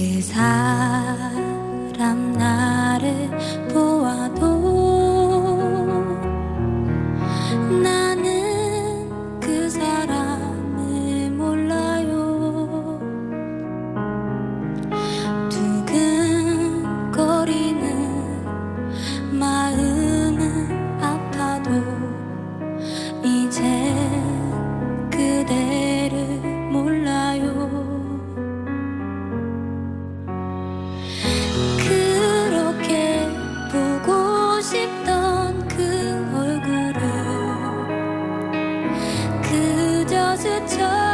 그 사람 to touch.